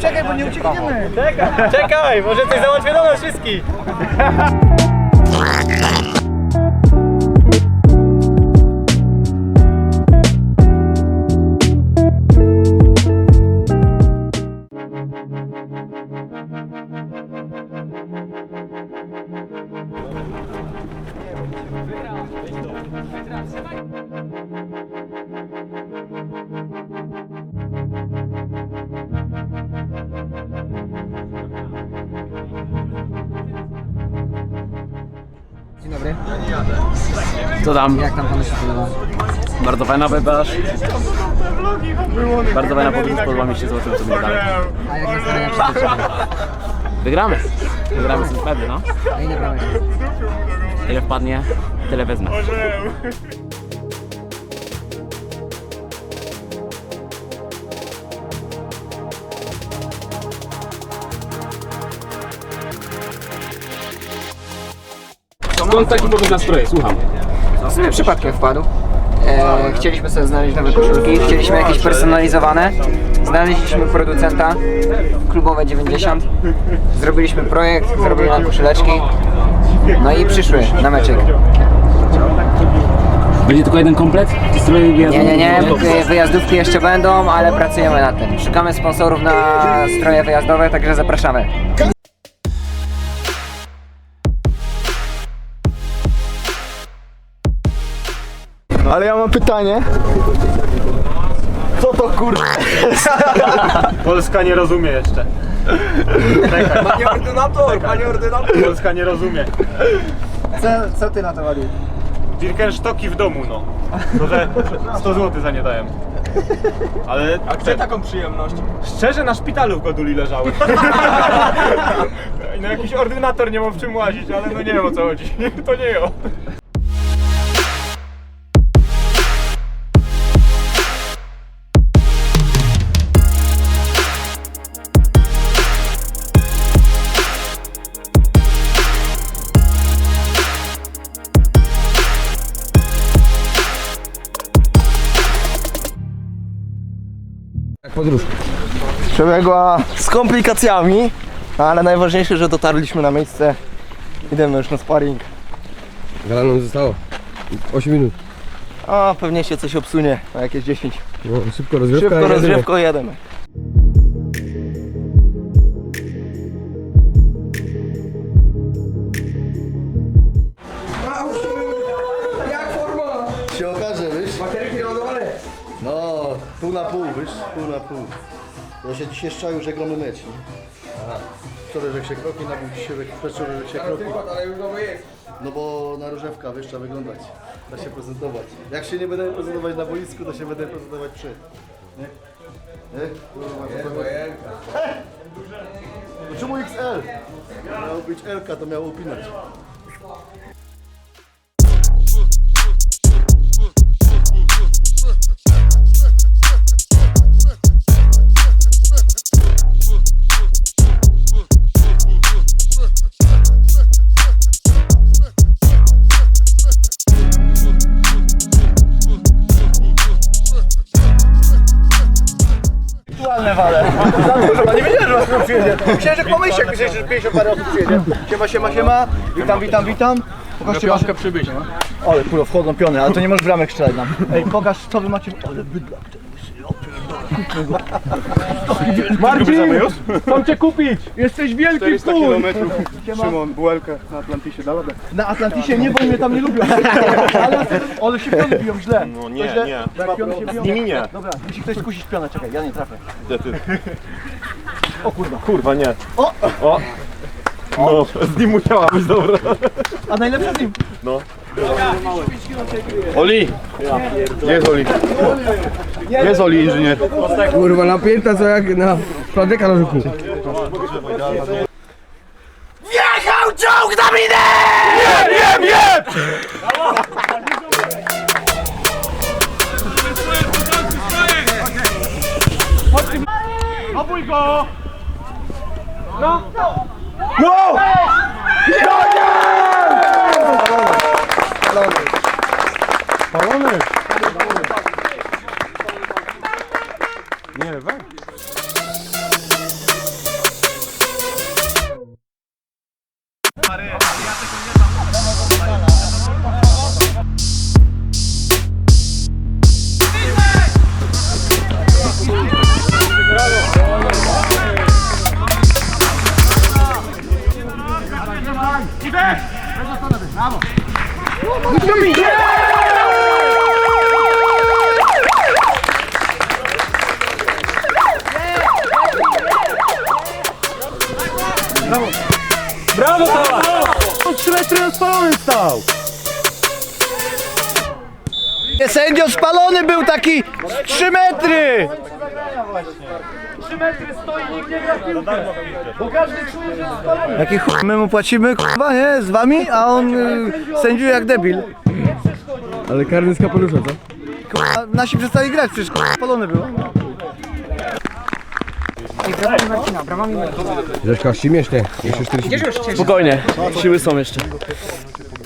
czekaj, bo nie uciekniemy. Czekaj, czekaj, może coś załatwię dla nas wszystkich. Co tam? Jak tam panu się podoba? Bardzo fajna wydaż. Bardzo fajna podróż, podoba mi się, zobaczymy co będzie dalej. A jak meczem? Wygramy. Wygramy z pewny, no. A? Ile wpadnie, tyle wezmę. Skąd taki pomysł nastroje? Słucham. W sumie przypadkiem wpadł. E, chcieliśmy sobie znaleźć nowe koszulki, chcieliśmy jakieś personalizowane. Znaleźliśmy producenta, klubowe 90. Zrobiliśmy projekt, zrobili nam koszuleczki. No i przyszły na meczek. Będzie tylko jeden komplet? Czy stroje Nie, nie, nie, wy- wyjazdówki jeszcze będą, ale pracujemy nad tym. Szukamy sponsorów na stroje wyjazdowe, także zapraszamy. Ale ja mam pytanie. Co to kur... Polska nie rozumie jeszcze. Panie ordynator, panie ordynator. Polska nie rozumie. Co, co ty na to Wali? Birkenstocki w domu, no. To, że 100 zł za nie dałem. Ale... A gdzie taką przyjemność? Szczerze na szpitalu w Goduli leżały. No jakiś ordynator nie ma w czym łazić, ale no nie wiem o co chodzi. To nie ja. Podróż. Przebiegła z komplikacjami, ale najważniejsze, że dotarliśmy na miejsce. Idziemy już na sparring. Ile nam zostało? 8 minut. A pewnie się coś obsunie na jakieś 10. No, szybko rozrywka. Szybko rozgrzewko jedziemy. Pół wiesz? Pół na pół. Ja się dzisiaj szczaił, że gramy mecz. Wczoraj, że się kroki nabił, dzisiaj wczoraj, że się kroki. No bo na różewka, wiesz, trzeba wyglądać. Trzeba się prezentować. Jak się nie będę prezentować na boisku, to się będę prezentować przy. Nie? Nie? Kurwa, to chodzi? No czemu XL? Miało być LK, to miało upinać. Myślałeś, że 50 parę osób przyjedzie. Siema, siema, siema. Witam, witam, witam. Pokażcie piątkę przybyć, no. Ale kurwa, wchodzą piony, ale to nie możesz bramek strzelać nam. Ej, pokaż, co wy macie. Ale bydlak ten. Marcin! Chcą cię kupić! Jesteś wielki 400 kur! kilometrów. Szymon, bułelkę na Atlantysie, da radę? Na Atlantysie nie, bo mnie tam nie lubią. Ale, ale się piony biją źle. No To nie, źle. nie. Jak piony się biją. Z nimi nie. Dobra, musi ktoś skusić pionę, czekaj, ja nie trafię. Gdzie ty? O kurwa. Kurwa, nie. O! O! No, z nim musiała być dobra. A najlepsze z nim. No. Oli! Gdzie jest Oli? Gdzie jest Oli, inżynier? Kurwa, napięta co jak na platyka na żyku. Obój go! Palony! Nie, Balones. Balones. Mierda. Pared, Brawo, Tamas! On 3 metry od spalony stał! Sędzio spalony był taki 3 metry! 3 metry stoi, nikt nie gra w piłkę. Bo każdy czuje, że jest spalony. Jaki chuj my mu płacimy, kurwa, nie? Z wami? A on y, sędziuje jak debil. Ale karny z kapelusza, co? Kurwa, nasi przestali grać, przecież kurwa, spalony był. Ej, bramami Marcina, bramami Marcina. Rzeczka, śmiesznie. Jeszcze 40 Gdzież już cieszę? Spokojnie, siły są jeszcze.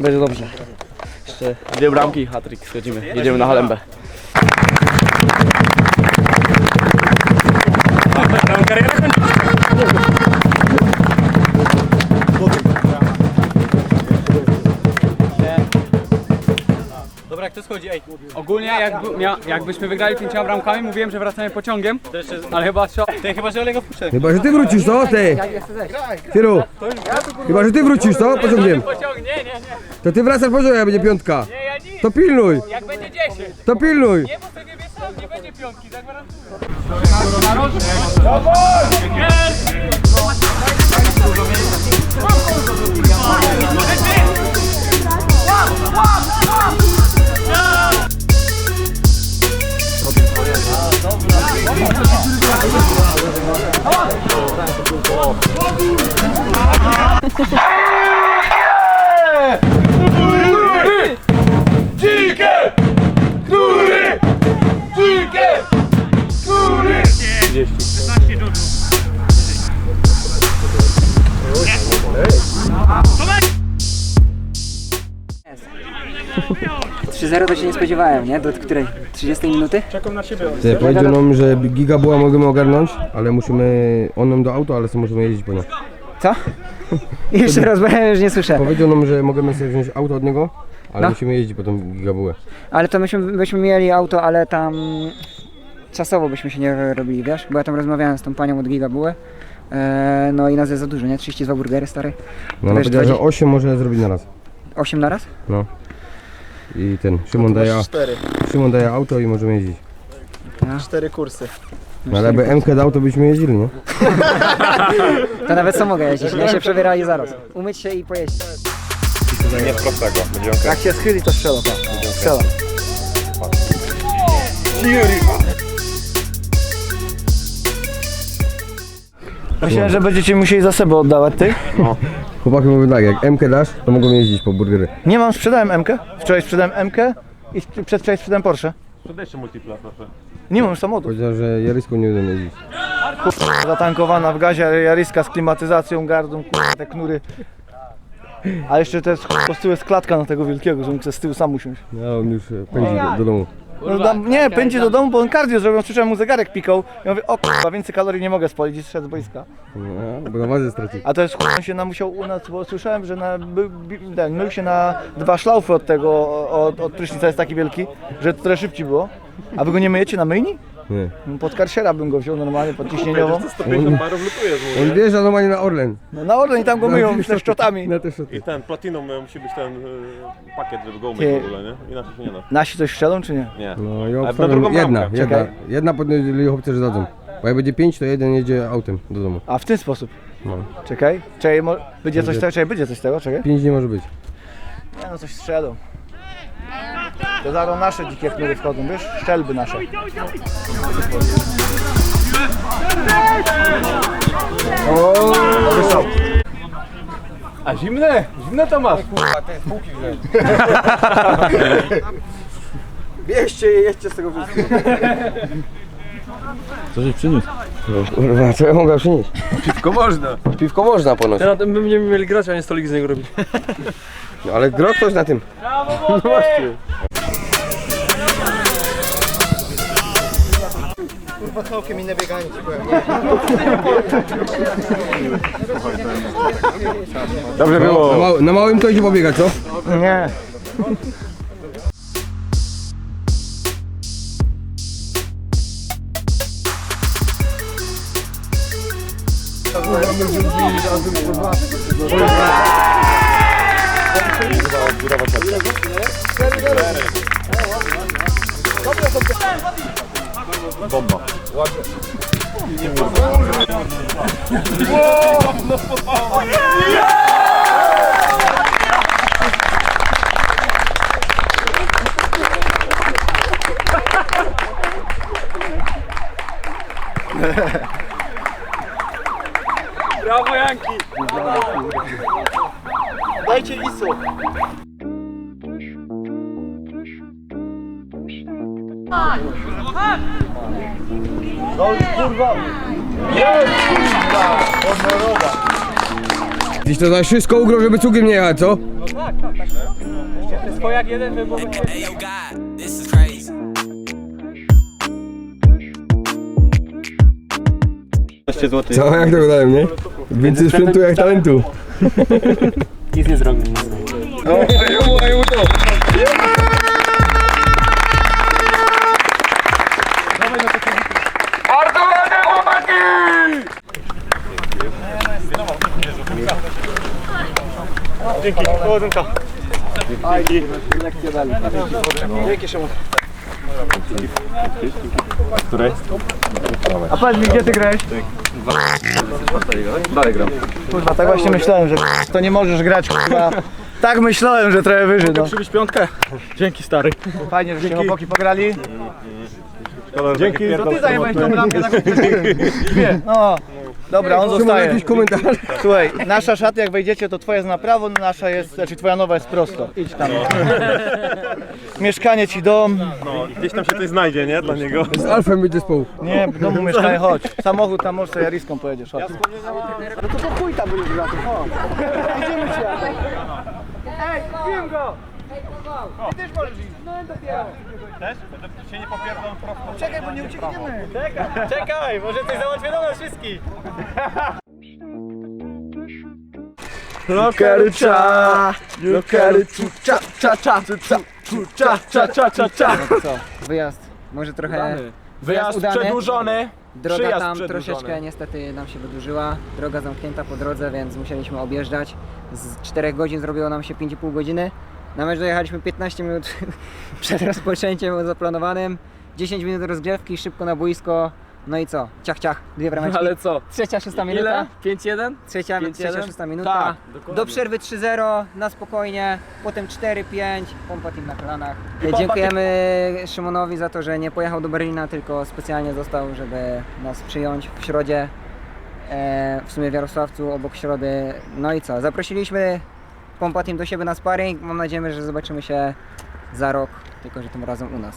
Będzie dobrze. Jeszcze dwie bramki i hat-trick schodzimy. Jedziemy na Halembę. Ogólnie jakby, mia, jakbyśmy wygrali pięcioma bramkami, mówiłem, że wracamy pociągiem, ale chyba trzeba... Ty chyba, że Olega wpuszczę. Chyba, że ty wrócisz, co? Ty! Firu! Chyba, że ty wrócisz, co? Pociągiem. Pociąg, nie, nie, nie, To ty wracasz pociągiem, jak będzie piątka. nie, ja nic. To pilnuj! Jak będzie 10, To pilnuj! nie, bo sobie wie sam, nie będzie piątki, zagwarantuję. Trzy 3-0 to się nie spodziewałem, nie? Do której? 30 minuty? Ty, powiedział nam, że giga była możemy ogarnąć, ale musimy, on nam do auto, ale sobie możemy jeździć po nią. Co? Jeszcze raz, bo ja już nie słyszę. Powiedział nam, że możemy sobie wziąć auto od niego, ale No. musimy jeździć po tą gigabułę. Ale to myśmy, byśmy mieli auto, ale tam czasowo byśmy się nie robili, wiesz? Bo ja tam rozmawiałem z tą panią od Gigabuły. Eee, no i nas jest za dużo, nie? 32 burgery, stary. No ona Wiesz, powiedziała, że 20 8 może zrobić na raz. 8 na raz? No. I ten, Szymon daje, Szymon daje auto i możemy jeździć. Cztery kursy. No ale jakby MK dał, to byśmy jeździli, nie? To nawet co mogę jeździć, nie? się przebierali zaraz. Umyć się i pojeździć. Nie z prostego, będzie okej. Jak się schyli, to strzela. Strzela. Myślałem, że będziecie musieli za sobą oddawać ty. Chłopaki mówią tak, jak MK dasz, to mogą jeździć po burgery. Nie mam, sprzedałem MK. Wczoraj sprzedałem MK i przedwczoraj sprzedałem Porsche. Podejście multipla, proszę. Nie mam samochodu. Powiedział, że Jaryską nie będę jeździć. Zatankowana w gazie Jaryska z klimatyzacją, gardą, kurwa, te knury. A jeszcze to jest po z tyłu jest klatka na tego wielkiego, że mógł z tyłu sam usiąść. No on już e, pędzi do, do domu. No, tam, nie, pędzi do domu, bo on kardio zrobił, słyszałem mu zegarek pikał. Ja mówię, o kurwa, więcej kalorii nie mogę spalić i zszedł z boiska. No, bo na wadze straci. A to jest on się namusiał u nas, bo słyszałem, że na, by, by, ten, mył się na dwa szlaufy od tego, od, od prysznica jest taki wielki, że to trochę szybciej było. A wy go nie myjecie na myjni? Nie. Pod karsiera bym go wziął normalnie, pod ciśnieniową. 150 barów lutujesz mu, On wjeżdża normalnie na Orlen. No na Orlen i tam go myją ze szczotami. Na te szoty. I ten platinum e, musi być ten e, pakiet, żeby go umyć Ty. w ogóle, nie? Inaczej się nie da. Nasi coś strzelą czy nie? Nie. No i Ale na obstawiam, drugą jedna, bramkę. jedna, Czekaj. jedna podnieśli chłopcy, że dadzą. Bo jak będzie pięć, to jeden jedzie autem do domu. A w ten sposób. No. Czekaj, czekaj, mo- będzie coś z tego, czekaj, będzie coś z tego, czekaj. Pięć nie może być. Nie no, coś strzelą. To zaraz nasze dzikie chmury wchodzą, wiesz? Szczelby nasze. A zimne? Zimne to masz. Bierzcie je, jedźcie z tego wszystkiego. Co żeś przyniósł? Kurwa, co ja mogę przynieść? Piwko można. Piwko można ponoć. Na tym będziemy mieli grać, a nie stolik z niego robić. No ale gro ktoś na tym. Kurwa, całkiem inne bieganie ci powiem. Dobrze Na, było. mał, na małym to idzie pobiegać, co? Nie. Bomba. Ładnie. Nie Brawo Janki! Dajcie lisu! wami. Jest kurwa honorowa. Dziś to za wszystko ugro, żeby cukiem nie jechać, co? No tak, tak, tak. Jeszcze swojak jeden, żeby było... zł. Co, jak to wydaje mnie? Więcej sprzętu jak talentu. Nic nie zrobił. No. Dzięki, powodzonka. A powiedz mi, gdzie ty grałeś? Kurwa, tak właśnie myślałem, że to nie możesz grać, kurwa. Tak myślałem, że trochę wyżej, no. Przybyć piątkę. Dzięki stary. Fajnie, żeście chłopaki pograli. Dzięki. To ty zajmowałeś tą na Dwie. No, dobra, on Szymon, zostaje. jakiś komentarz? Słuchaj, nasza szata jak wejdziecie, to twoja jest na prawo, nasza jest, znaczy twoja nowa jest prosto. Idź tam. Mieszkanie ci dom. Gdzieś tam się coś znajdzie, nie? Dla niego. Z Alfem być zespołu. Nie, w domu mieszkanie, chodź. Samochód tam może sobie jariską pojedziesz, chodź. No to po chuj tam chodź. Idziemy ci Ej, kupiłem go! Ty też możesz iść. No dopiero. Też? Będę się nie popierdol prosto. Czekaj, bo nie uciekniemy. Czekaj, czekaj, może coś załatwię do nas wszystkich. Karycza, karycza, cza, cza, cza, cza, cza, cza, cza, cza. Co? Wyjazd może trochę... Wyjazd udany. przedłużony. Droga Przyjazd tam przedłużony. troszeczkę niestety nam się wydłużyła. Droga zamknięta po drodze, więc musieliśmy objeżdżać. Z 4 godzin zrobiło nam się 5,5 godziny. Na mecz dojechaliśmy 15 minut przed rozpoczęciem zaplanowanym. 10 minut rozgrzewki, szybko na boisko. No i co? Ciach, ciach, dwie brameczki. Ale co? Trzecia, szósta minuta. 5-1? Trzecia, 5-1? trzecia, szósta minuta. Tak, dokładnie. Do przerwy 3-0, na spokojnie. Potem 4-5, pompa team na kolanach. pompa Dziękujemy Szymonowi za to, że nie pojechał do Berlina, tylko specjalnie został, żeby nas przyjąć w środzie. E, w sumie w Jarosławcu, obok środy. No i co? Zaprosiliśmy pompa team do siebie na sparring. Mam nadzieję, że zobaczymy się za rok, tylko że tym razem u nas.